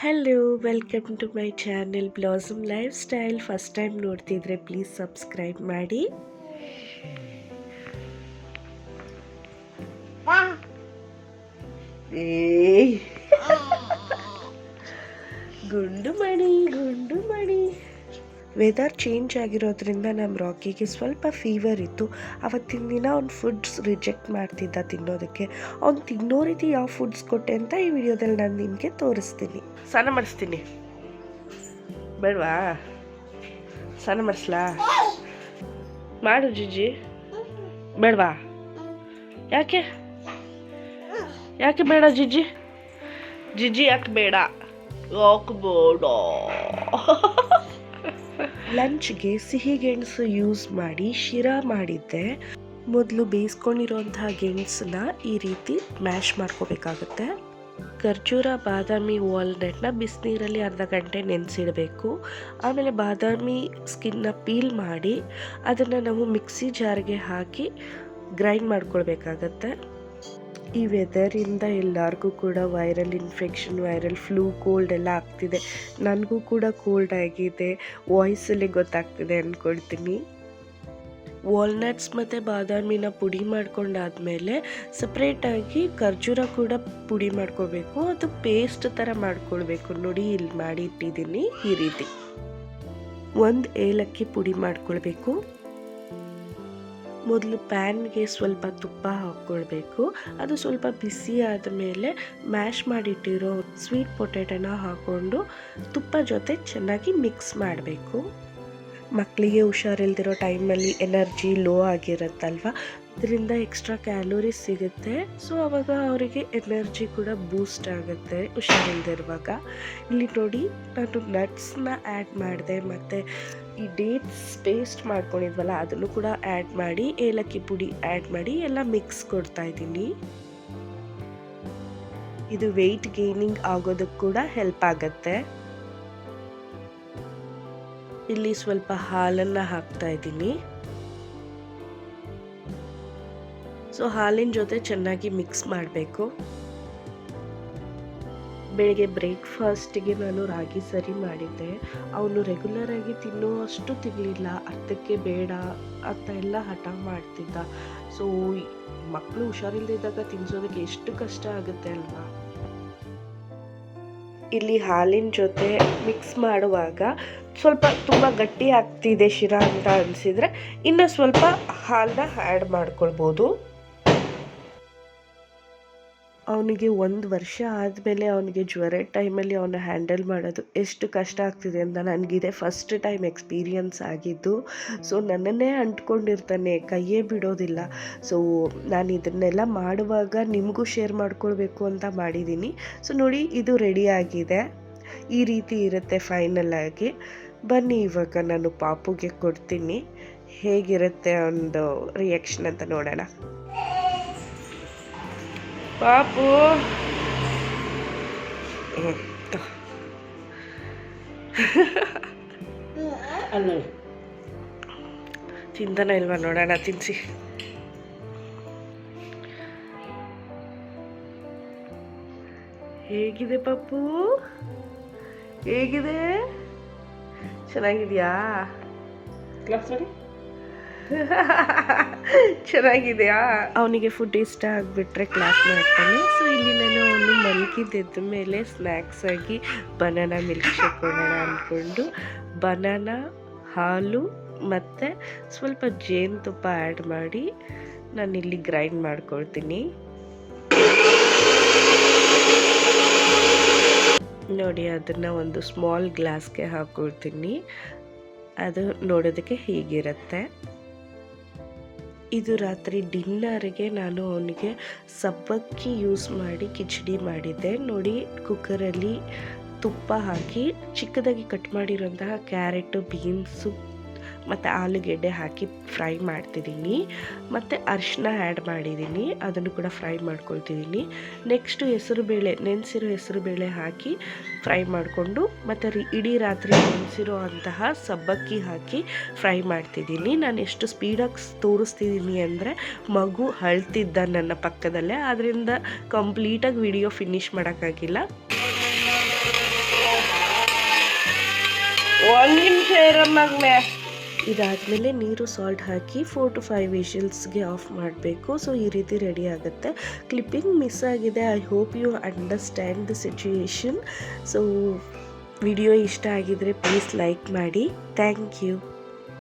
Hello welcome to my channel blossom lifestyle first time ನೋಡ್ತಿದ್ರೆ please subscribe ಮಾಡಿ. ಗುಂಡು ಮಣಿ ಗುಂಡು ವೆದರ್ ಚೇಂಜ್ ಆಗಿರೋದ್ರಿಂದ ನಮ್ಮ ರಾಕಿಗೆ ಸ್ವಲ್ಪ ಫೀವರ್ ಇತ್ತು. ಅವತ್ತಿನ ದಿನ ಅವ್ನು ಫುಡ್ಸ್ ರಿಜೆಕ್ಟ್ ಮಾಡ್ತಿದ್ದ ತಿನ್ನೋದಕ್ಕೆ. ಅವ್ನು ತಿನ್ನೋ ರೀತಿ ಯಾವ ಫುಡ್ಸ್ ಕೊಟ್ಟೆ ಅಂತ ಈ ವಿಡಿಯೋದಲ್ಲಿ ನಾನು ನಿಮಗೆ ತೋರಿಸ್ತೀನಿ. ಸ್ನಾನ ಮಾಡಿಸ್ತೀನಿ. ಬೇಡವಾ? ಸ್ನಾನ ಮಾಡಿಸ್ಲಾ? ಮಾಡು ಜಿಜಿ. ಬೇಡವಾ? ಯಾಕೆ? ಯಾಕೆ ಬೇಡ ಜಿಜಿ? ಜಿಜಿ ಯಾಕೆ ಬೇಡ? ಯಾಕೆ ಬೇಡ? ಲಂಚ್ಗೆ ಸಿಹಿ ಗೆಣಸು ಯೂಸ್ ಮಾಡಿ ಶಿರಾ ಮಾಡಿದ್ದೆ. ಮೊದಲು ಬೇಯಿಸ್ಕೊಂಡಿರೋಂತಹ ಗೆಣಸನ್ನ ಈ ರೀತಿ ಮ್ಯಾಶ್ ಮಾಡ್ಕೋಬೇಕಾಗುತ್ತೆ. ಖರ್ಜೂರ, ಬಾದಾಮಿ ವಾಲ್ನಟ್ನ ಬಿಸಿನೀರಲ್ಲಿ ಅರ್ಧ ಗಂಟೆ ನೆನೆಸಿಡಬೇಕು. ಆಮೇಲೆ ಬಾದಾಮಿ ಸ್ಕಿನ್ನ ಪೀಲ್ ಮಾಡಿ ಅದನ್ನು ನಾವು ಮಿಕ್ಸಿ ಜಾರ್ಗೆ ಹಾಕಿ ಗ್ರೈಂಡ್ ಮಾಡ್ಕೊಳ್ಬೇಕಾಗತ್ತೆ. ಈ ವೆದರಿಂದ ಎಲ್ಲರಿಗೂ ಕೂಡ viral infection viral flu cold ಎಲ್ಲ ಆಗ್ತಿದೆ. ನನಗೂ ಕೂಡ ಕೋಲ್ಡ್ ಆಗಿದೆ. ವಾಯ್ಸಲ್ಲಿ ಗೊತ್ತಾಗ್ತಿದೆ ಅಂದ್ಕೊಳ್ತೀನಿ ವಾಲ್ನಟ್ಸ್ ಮತ್ತು ಬಾದಾಮಿನ ಪುಡಿ ಮಾಡ್ಕೊಂಡಾದ್ಮೇಲೆ ಸಪ್ರೇಟಾಗಿ ಖರ್ಜೂರ ಕೂಡ ಪುಡಿ ಮಾಡ್ಕೋಬೇಕು. ಅದು ಪೇಸ್ಟ್ ಥರ ಮಾಡ್ಕೊಳ್ಬೇಕು. ನೋಡಿ, ಇಲ್ಲಿ ಮಾಡಿ ಇಟ್ಟಿದ್ದೀನಿ ಈ ರೀತಿ. ಒಂದು ಏಲಕ್ಕಿ ಪುಡಿ ಮಾಡ್ಕೊಳ್ಬೇಕು. ಮೊದಲು ಪ್ಯಾನ್ಗೆ ಸ್ವಲ್ಪ ತುಪ್ಪ ಹಾಕ್ಕೊಳ್ಬೇಕು. ಅದು ಸ್ವಲ್ಪ ಬಿಸಿ ಆದ ಮೇಲೆ ಮ್ಯಾಶ್ ಮಾಡಿಟ್ಟಿರೋ ಸ್ವೀಟ್ ಪೊಟ್ಯಾಟೋನ ಹಾಕ್ಕೊಂಡು ತುಪ್ಪ ಜೊತೆ ಚೆನ್ನಾಗಿ ಮಿಕ್ಸ್ ಮಾಡಬೇಕು. ಮಕ್ಕಳಿಗೆ ಹುಷಾರಿಲ್ದಿರೋ ಟೈಮಲ್ಲಿ ಎನರ್ಜಿ ಲೋ ಆಗಿರುತ್ತಲ್ವ? ಇದರಿಂದ ಎಕ್ಸ್ಟ್ರಾ ಕ್ಯಾಲೋರಿ ಸಿಗುತ್ತೆ. ಸೊ, ಅವಾಗ ಅವರಿಗೆ ಎನರ್ಜಿ ಕೂಡ ಬೂಸ್ಟ್ ಆಗುತ್ತೆ ಹುಷಾರಿಲ್ದಿರುವಾಗ. ಇಲ್ಲಿ ನೋಡಿ, ನಾನು ನಟ್ಸ್ನ ಆ್ಯಡ್ ಮಾಡಿದೆ. ಮತ್ತು ಈ ಡೇಟ್ಸ್ ಪೇಸ್ಟ್ ಮಾಡ್ಕೊಂಡಿದ್ವಲ್ಲ, ಅದನ್ನು ಕೂಡ ಆ್ಯಡ್ ಮಾಡಿ, ಏಲಕ್ಕಿ ಪುಡಿ ಆ್ಯಡ್ ಮಾಡಿ, ಎಲ್ಲ ಮಿಕ್ಸ್ ಕೊಡ್ತಾ ಇದ್ದೀನಿ. ಇದು ವೆಯ್ಟ್ ಗೇನಿಂಗ್ ಆಗೋದಕ್ಕೆ ಕೂಡ ಹೆಲ್ಪ್ ಆಗುತ್ತೆ. ಇಲ್ಲಿ ಸ್ವಲ್ಪ ಹಾಲನ್ನು ಹಾಕ್ತಾ ಇದ್ದೀನಿ. ಸೊ ಹಾಲಿನ ಜೊತೆ ಚೆನ್ನಾಗಿ ಮಿಕ್ಸ್ ಮಾಡಬೇಕು. ಬೆಳಿಗ್ಗೆ ಬ್ರೇಕ್ಫಾಸ್ಟಿಗೆ ನಾನು ರಾಗಿ ಸರಿ ಮಾಡಿದ್ದೆ. ಅವನು ರೆಗ್ಯುಲರಾಗಿ ತಿನ್ನುವಷ್ಟು ತಿನ್ನಲಿಲ್ಲ ಅರ್ಧಕ್ಕೆ ಬೇಡ ಅಂತ ಎಲ್ಲ ಹಠ ಮಾಡ್ತಿದ್ದ. ಸೊ ಮಕ್ಕಳು ಹುಷಾರಿಲ್ಲದಿದ್ದಾಗ ತಿನ್ಸೋದಕ್ಕೆ ಎಷ್ಟು ಕಷ್ಟ ಆಗುತ್ತೆ ಅಲ್ವಾ? ಇಲ್ಲಿ ಹಾಲಿನ ಜೊತೆ ಮಿಕ್ಸ್ ಮಾಡುವಾಗ ಸ್ವಲ್ಪ ತುಂಬ ಗಟ್ಟಿ ಆಗ್ತಿದೆ ಶಿರಾ ಅಂತ ಅನಿಸಿದರೆ ಇನ್ನು ಸ್ವಲ್ಪ ಹಾಲನ್ನ ಆ್ಯಡ್ ಮಾಡ್ಕೊಳ್ಬೋದು. ಅವನಿಗೆ ಒಂದು ವರ್ಷ ಆದಮೇಲೆ ಅವನಿಗೆ ಜ್ವರ ಟೈಮಲ್ಲಿ ಅವನ್ನ ಹ್ಯಾಂಡಲ್ ಮಾಡೋದು ಎಷ್ಟು ಕಷ್ಟ ಆಗ್ತಿದೆ ಅಂತ ನನಗಿದೆ. ಫಸ್ಟ್ ಟೈಮ್ ಎಕ್ಸ್ಪೀರಿಯನ್ಸ್ ಆಗಿದ್ದು. ಸೊ ನನ್ನನ್ನೇ ಅಂಟ್ಕೊಂಡಿರ್ತಾನೆ, ಕೈಯೇ ಬಿಡೋದಿಲ್ಲ. ಸೊ ನಾನು ಇದನ್ನೆಲ್ಲ ಮಾಡುವಾಗ ನಿಮಗೂ ಶೇರ್ ಮಾಡ್ಕೊಳ್ಬೇಕು ಅಂತ ಮಾಡಿದ್ದೀನಿ ಸೊ ನೋಡಿ, ಇದು ರೆಡಿ ಆಗಿದೆ. ಈ ರೀತಿ ಇರುತ್ತೆ ಫೈನಲ್ ಆಗಿ. ಬನ್ನಿ, ಇವಾಗ ನಾನು ಪಾಪುಗೆ ಕೊಡ್ತೀನಿ. ಹೇಗಿರುತ್ತೆ ಒಂದು ರಿಯಾಕ್ಷನ್ ಅಂತ ನೋಡೋಣ. ಪಾಪು. ಅಲ್ಲ. ತಿಂತಾನ ಇಲ್ವಾ ನೋಡೋಣ ತಿನ್ಸಿ. ಹೇಗಿದೆ ಪಾಪು? ಹೇಗಿದೆ? ಚೆನ್ನಾಗಿದೆಯಾ? ಕ್ಲಾಸ್ ಚೆನ್ನಾಗಿದೆಯಾ? ಅವನಿಗೆ ಫುಡ್ ಇಷ್ಟ ಆಗಿಬಿಟ್ರೆ ಕ್ಲಾಸ್ ಮಾಡ್ತಾನೆ. ಸೊ ಇಲ್ಲಿ ನಾನು ಅವನು ಮಲಗಿದ್ದ ಮೇಲೆ ಸ್ನ್ಯಾಕ್ಸ್ ಆಗಿ ಬನಾನಾ ಮಿಲ್ಕ್ ಶೇಕ್ ಕೊಡೋಣ ಅಂದ್ಕೊಂಡು ಬನಾನಾ ಹಾಲು ಮತ್ತು ಸ್ವಲ್ಪ ಜೇನುತುಪ್ಪ ಆ್ಯಡ್ ಮಾಡಿ ನಾನು ಇಲ್ಲಿ ಗ್ರೈಂಡ್ ಮಾಡ್ಕೊಳ್ತೀನಿ. ನೋಡಿ, ಅದನ್ನು ಒಂದು ಸ್ಮಾಲ್ ಗ್ಲಾಸ್ಗೆ ಹಾಕ್ಕೊಳ್ತೀನಿ ಅದು ನೋಡೋದಕ್ಕೆ ಹೀಗಿರುತ್ತೆ. ಇದು ರಾತ್ರಿ ಡಿನ್ನರ್ಗೆ ನಾನು ಅವನಿಗೆ ಸಬ್ಬಕ್ಕಿ ಯೂಸ್ ಮಾಡಿ ಕಿಚಡಿ ಮಾಡಿದ್ದೆ. ನೋಡಿ, ಕುಕ್ಕರಲ್ಲಿ ತುಪ್ಪ ಹಾಕಿ ಚಿಕ್ಕದಾಗಿ ಕಟ್ ಮಾಡಿರೋಂತಹ ಕ್ಯಾರೆಟು, ಬೀನ್ಸು ಮತ್ತು ಆಲೂಗೆಡ್ಡೆ ಹಾಕಿ ಫ್ರೈ ಮಾಡ್ತಿದ್ದೀನಿ. ಮತ್ತು ಅರಿಶಿನ ಆ್ಯಡ್ ಮಾಡಿದ್ದೀನಿ. ಅದನ್ನು ಕೂಡ ಫ್ರೈ ಮಾಡ್ಕೊಳ್ತಿದ್ದೀನಿ. ನೆಕ್ಸ್ಟು ಹೆಸರುಬೇಳೆ ನೆನೆಸಿರೋ ಹೆಸರು ಬೇಳೆ ಹಾಕಿ ಫ್ರೈ ಮಾಡಿಕೊಂಡು ಮತ್ತು ರಿ, ಇಡೀ ರಾತ್ರಿ ನೆನೆಸಿರೋ ಅಂತಹ ಸಬ್ಬಕ್ಕಿ ಹಾಕಿ ಫ್ರೈ ಮಾಡ್ತಿದ್ದೀನಿ. ನಾನು ಎಷ್ಟು ಸ್ಪೀಡಾಗಿ ತೋರಿಸ್ತಿದ್ದೀನಿ ಅಂದರೆ ಮಗು ಅಳ್ತಿದ್ದ ನನ್ನ ಪಕ್ಕದಲ್ಲೇ. ಆದ್ದರಿಂದ ಕಂಪ್ಲೀಟಾಗಿ ವಿಡಿಯೋ ಫಿನಿಶ್ ಮಾಡೋಕ್ಕಾಗಿಲ್ಲ. ಒಂದು ನಿಮಿಷ ಇರೋ ಇದಾದಮೇಲೆ ನೀರು ಸಾಲ್ಟ್ ಹಾಕಿ ಫೋರ್ ಟು ಫೈವ್ ವಿಷಲ್ಸ್ಗೆ ಆಫ್ ಮಾಡಬೇಕು. ಸೊ ಈ ರೀತಿ ರೆಡಿ ಆಗುತ್ತೆ. ಕ್ಲಿಪ್ಪಿಂಗ್ ಮಿಸ್ ಆಗಿದೆ. I hope you understand the situation so video ಇಷ್ಟ ಆಗಿದ್ದರೆ ಪ್ಲೀಸ್ ಲೈಕ್ ಮಾಡಿ. Thank you